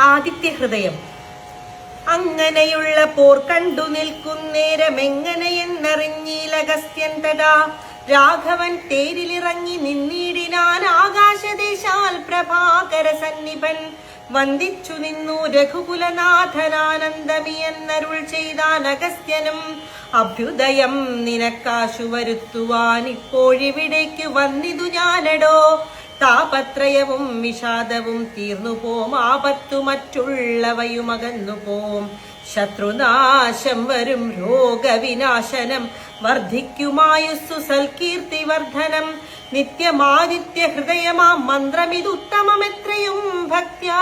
ആദിത്യ ഹൃദയം അങ്ങനെയുള്ള പോർ കണ്ടു നിൽക്കുന്നേരം എങ്ങനെയെന്നറിഞ്ഞീലഗസ്ത്യൻ തഥാ. രാഘവൻ തേരിലിറങ്ങി നിന്നിടിനാൻ ആകാശദേശാൽ പ്രഭാകര സന്നിപൻ. വന്ദിച്ചു നിന്നു രഘുകുലനാഥനാനന്ദമി എന്നരുൾ ചെയ്താൻ അഗസ്ത്യനും അഭ്യുദയം നിനക്കാശു വരുത്തുവാൻ ഇപ്പോഴിവിടേക്ക് വന്നിതു ഞാനടോ. താപത്രയവും വിഷാദവും തീർന്നു പോം. ആപത്തു മറ്റുള്ളവയുമകന്നു പോം. ശത്രുനാശം വരും. രോഗവിനാശനം വർദ്ധിക്കുമായുസ്സു സൽകീർത്തി വർധനം നിത്യമാദിത്യ ഹൃദയമാം മന്ത്രമിതുത്തമമെത്രയും ഭക്ത്യാ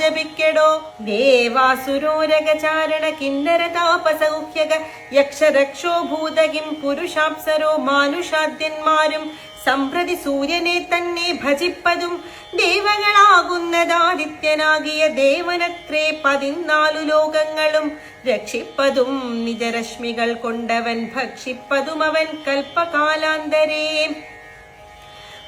ജപിക്കടോ. ദേവാസുരോരകചാരണ കിന്നര താപസൗഖ്യക യക്ഷരക്ഷോ ഭൂതകിം പുരുഷാപ്സരോ മാനുഷാദ്യന്മാരും സംപ്രതി സൂര്യനെ തന്നെ ഭജിപ്പതും ദേവകളാകുന്നതാദിത്യനാകിയ ദേവനത്രേ പതിനാലു ലോകങ്ങളും രക്ഷിപ്പതും നിജരശ്മികൾ കൊണ്ടവൻ ഭക്ഷിപ്പതും അവൻ കൽപ്പകാലാന്തരേ.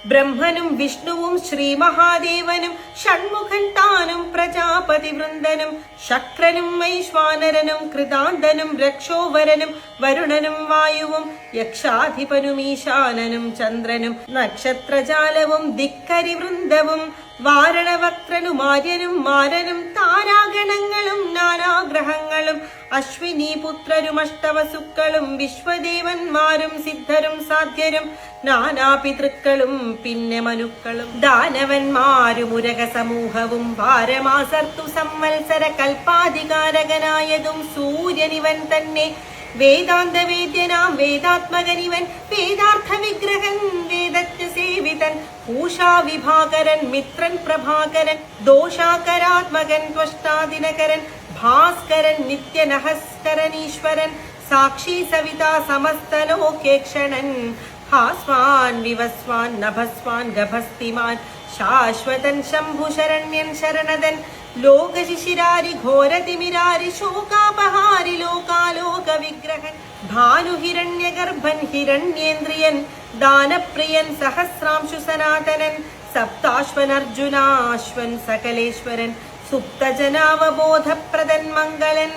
ബ്രഹ്മനും വിഷ്ണുവും ശ്രീ മഹാദേവനും ഷൺമുഖൻ താനും പ്രജാപതി വൃന്ദനും ശക്രനും വൈശ്വാനരനും കൃതാന്തനും രക്ഷോവരനും വരുണനും വായുവും യക്ഷാധിപനും ഈശാനനും ചന്ദ്രനും നക്ഷത്രജാലവും ദിക്കരി വൃന്ദവും വാരണവക്രനും ആര്യനും മാരനും താരാഗണങ്ങളും നാനാഗ്രഹങ്ങളും അശ്വിനി പുത്രരും അഷ്ടവസുക്കളും വിശ്വദേവന്മാരും സിദ്ധരും സാധ്യരും നാനാപിതൃക്കളും പിന്നെ മനുക്കളും. ദാനവന്മാരും ഉരക സമൂഹവും ഭാരമാസർത്തു സംവത്സര കൽപ്പാധികാരകനായതും സൂര്യനിവൻ തന്നെ. വേദാന്ത വേദ്യനാം വേദാത്മകനിവൻ വേദാർത്ഥ വിഗ്രഹൻ വേദജ്ഞ സേവിതൻ പൂഷാ വിഭാകരൻ മിത്രൻ പ്രഭാകരൻ ദോഷാകരാത്മകൻ ത്വഷ്ടാദിനകരൻ भास्कर भास्करन् नित्यनहस्करनीश्वरन् साक्षी सविता समस्त लोके समस्तलोकेक्षणन् हास्वान्, विवस्वान्, नभस्वान्, गभस्तिमान्, शाश्वतन् शम्भुशरण्यन् शरणदन्। लोकशिशिरारि घोरतिमिरारि शोकापहारि लोकालोकविग्रहन् भानुहिरण्यगर्भन् हिरण्येन्द्रियन्। दानप्रियन्, सहस्रांशु सनातनन्। सप्ताश्वनर्जुनाश्वन् सकलेश्वरन्। സുപ്തജനാവബോധപ്രദൻ മംഗലൻ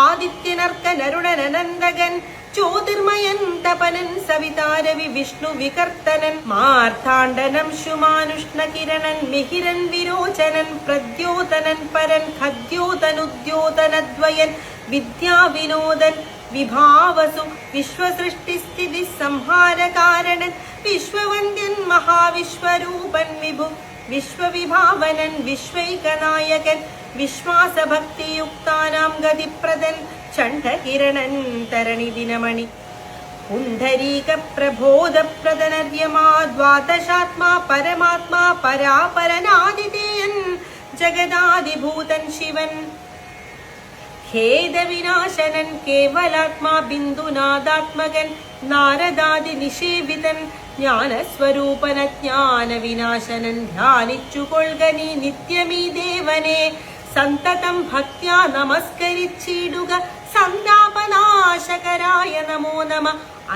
ആദിത്യനർക്കനരുണനനന്ദകൻ ചോതിർമയൻ തപനൻ സവിതാരവി വിഷ്ണു വികർത്തനൻ മാർത്താണ്ഡനം ശുമാനുഷ്ണകിരണൻ മിഹിരൻ വിരോചനൻ പ്രദ്യോതനൻ പരൻ ഖദ്യോതനുദ്യോതനദ്വയൻ വിദ്യാവിനോദൻ വിഭാവസു വിശ്വസൃഷ്ടിസ്ഥിതി സംഹാരകാരണൻ വിശ്വവന്ദ്യൻ മഹാവിശ്വരൂപൻ വിഭു വിശ്വവിഭാവനൻ വിശ്വൈകനായകൻ വിശ്വാസഭക്തിയുക്താനാം ഗതിപ്രദൻ ചണ്ഡകിരണൻ തരണി ദിനമണി പുണ്ഡരീക പ്രബോധപ്രദനര്യമാദ്വാദശാത്മാ പരമാത്മാ പരാപരനാദിതേയൻ ജഗദാദിഭൂതൻ ശിവൻ. ഖേദവിനാശനൻ കേവലാത്മാ ബിന്ദുനാദാത്മകൻ നാരദാദി നിഷേവിതൻ ജ്ഞാനസ്വരൂപന ജ്ഞാന വിനാശനൻ ധ്യാനിച്ചു കൊൾകനി നിത്യമീ ദേവനെ. സന്തതം ഭക്ത്യാ നമസ്കരിച്ചിടുക സന്താപനാശകരായ നമോ നമ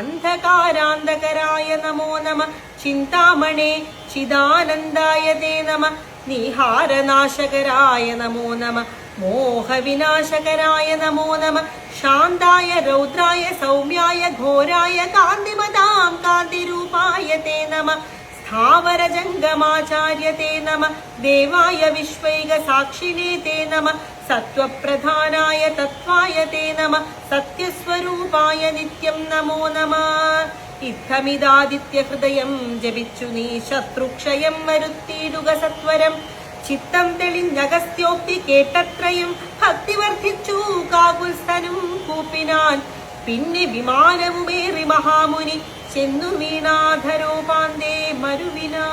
അന്ധകാരാന്തകരായ നമോ നമ ചിന്താമണേ ചിദാനന്ദായ നമ നിഹാരനാശകരായ നമോ നമ. മോഹവിനാശകരായ നമോ നമ ശാന്തായ രൗദ്രായ സൗമ്യായ ഘോരായ കാന്തിമതാം കാന്തിരൂപായ തേ നമ स्थावरजङ्गमाचार्य ते नम देवाय विश्वैक साक्षिणे ते नम सत्त्वप्रधानाय तत्त्वाय ते नम सत्यस्वरूपाय नित्यं नमो नमः ഇത്തമിതാദിത്യഹൃദയം ജപിച്ചു നീ ശത്രുക്ഷയം വരുത്തിയിടുക സത്വരം ചിത്തം തെളിഞ്ഞോക്തി കേട്ടത്രയും ഭക്തി വർദ്ധിച്ചു. കാകുൽസ്ഥനും കൂപ്പിനാൻ പിന്നെ വിമാനവുമേറി മഹാമുനി. ചെന്നു വീണാധരോപാന്തേ മരുവിനാ